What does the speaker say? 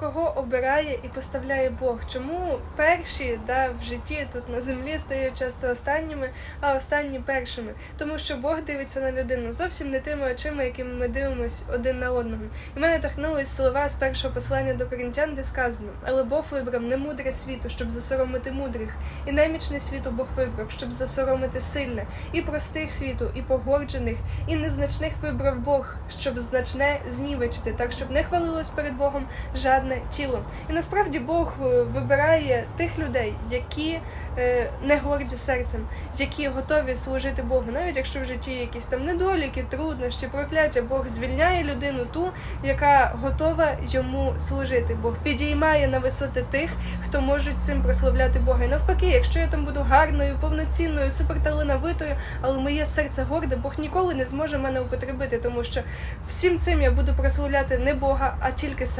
кого обирає і поставляє Бог. Чому перші да, в житті тут на землі стають часто останніми, а останні першими? Тому що Бог дивиться на людину зовсім не тими очима, якими ми дивимось один на одного. І мене торкнулись слова з першого послання до коринтян, де сказано: але Бог вибрав не мудре світу, щоб засоромити мудрих, і немічне світу Бог вибрав, щоб засоромити сильне, і простих світу, і погорджених, і незначних вибрав Бог, щоб значне знівечити, так щоб не хвалилось перед Богом жадне тіло. І насправді Бог е, вибирає тих людей, які е, не горді серцем, які готові служити Богу, навіть якщо в житті якісь там недоліки, труднощі, прокляття, Бог звільняє людину ту, яка готова йому служити. Бог підіймає на висоти тих, хто можуть цим прославляти Бога. І навпаки, якщо я там буду гарною, повноцінною, суперталановитою, але моє серце горде, Бог ніколи не зможе мене употребити, тому що всім цим я буду прославляти не Бога, а тільки себе.